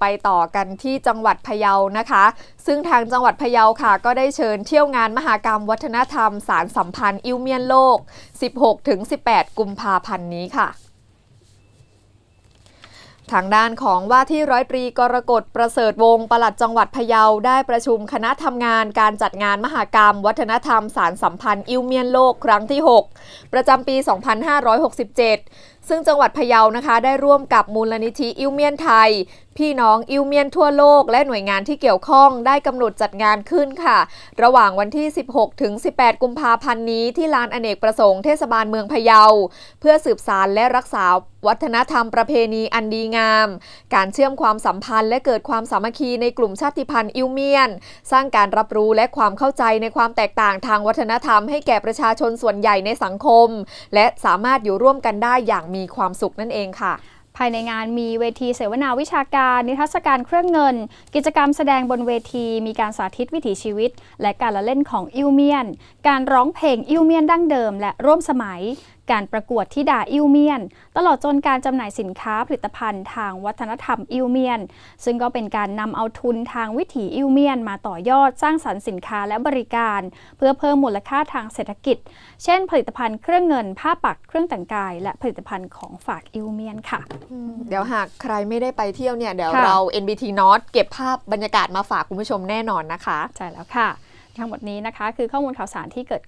ไปต่อกันที่จังหวัดพะเยานะคะ ซึ่งทางจังหวัดพะเยาค่ะ ก็ได้เชิญเที่ยวงานมหากรรมวัฒนธรรม สารสัมพันธ์อิวเมียนโลก 16-18 กุมภาพันธ์นี้ค่ะทางด้านของว่าที่ร้อยตรีกรกฎประเสริฐวงศ์ปลัดจังหวัดพะเยาได้ประชุมคณะทำงานการจัดงานมหากรรม วัฒนธรรมสารสัมพันธ์อิวเมียนโลกครั้งที่ 6 ประจำปี 2567 ซึ่งจังหวัดพะเยานะคะได้ร่วมกับมูลนิธิอิวเมียนไทย พี่น้องอิวเมียนทั่วโลก และหน่วยงานที่เกี่ยวข้องได้กำหนดจัดงานขึ้นค่ะ ระหว่างวันที่ 16 ถึง 18 กุมภาพันธ์นี้ที่ลานอเนกประสงค์เทศบาลเมืองพะเยา เพื่อสืบสารและรักษาวัฒนธรรมประเพณีอันดีงาม การเชื่อมความสัมพันธ์และเกิดความสามัคคีในกลุ่มชาติพันธุ์อิวเมียน สร้างการรับรู้และความเข้าใจในความแตกต่างทางวัฒนธรรมให้แก่ประชาชนส่วนใหญ่ในสังคม และสามารถอยู่ร่วมกันได้อย่างมีความสุขนั่นเองค่ะ ภายในงานมีเวทีเสวนาวิชาการ นิทรรศการเครื่องเงิน กิจกรรมแสดงบนเวที มีการสาธิตวิถีชีวิต และการละเล่นของอิวเมียน การร้องเพลงอิวเมียนดั้งเดิม และร่วมสมัยการประกวดที่ดาอิวเมียน ตลอดจนการจำหน่ายสินค้าผลิตภัณฑ์ทางวัฒนธรรมอิวเมียน ซึ่งก็เป็นการนำเอาทุนทางวิถีอิวเมียน มาต่อยอดสร้างสรรค์สินค้าและบริการ เพื่อเพิ่มมูลค่าทางเศรษฐกิจ เช่น ผลิตภัณฑ์เครื่องเงินผ้าปักเครื่องแต่งกาย และผลิตภัณฑ์ของฝากอิวเมียนค่ะ เดี๋ยวหากใครไม่ได้ไปเที่ยวเนี่ยเดี๋ยวค่ะเรา NBT North เก็บภาพบรรยากาศมาฝากคุณผู้ชมแน่นอนนะคะ ใช่แล้วค่ะ ทั้งหมดนี้นะคะ คือข้อมูลข่าวสารที่เกิด